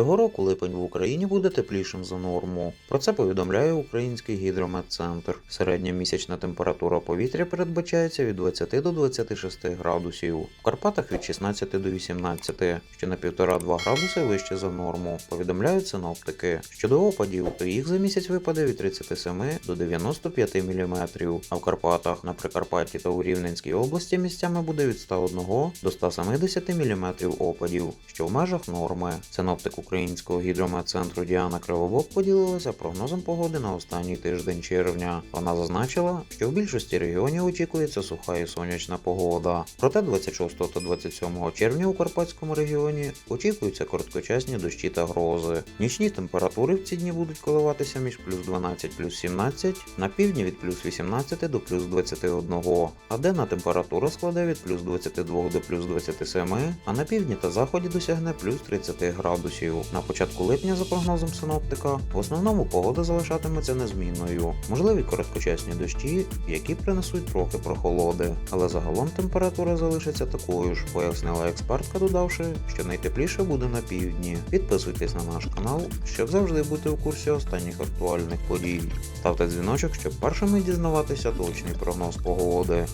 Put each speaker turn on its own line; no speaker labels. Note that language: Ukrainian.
Цього року липень в Україні буде теплішим за норму. Про це повідомляє Український гідрометцентр. Середня місячна температура повітря передбачається від 20 до 26 градусів. В Карпатах від 16 до 18, що на 1,5-2 градуси вище за норму. Повідомляють синоптики. Щодо опадів, то їх за місяць випаде від 37 до 95 мм, а в Карпатах на Прикарпатті та у Рівненській області місцями буде від 101 до 170 мм опадів, що в межах норми. Синоптик Українського гідрометцентру Діана Кривобок поділилася прогнозом погоди на останній тиждень червня. Вона зазначила, що в більшості регіонів очікується суха і сонячна погода. Проте 26 та 27 червня у Карпатському регіоні очікуються короткочасні дощі та грози. Нічні температури в ці дні будуть коливатися між плюс 12 плюс 17, на півдні від плюс 18 до плюс 21, а денна температура складе від плюс 22 до плюс 27, а на півдні та заході досягне плюс 30 градусів. На початку липня, за прогнозом синоптика, в основному погода залишатиметься незмінною. Можливі короткочасні дощі, які принесуть трохи прохолоди, але загалом температура залишиться такою ж, пояснила експертка, додавши, що найтепліше буде на півдні. Підписуйтесь на наш канал, щоб завжди бути у курсі останніх актуальних подій. Ставте дзвіночок, щоб першими дізнаватися точний прогноз погоди.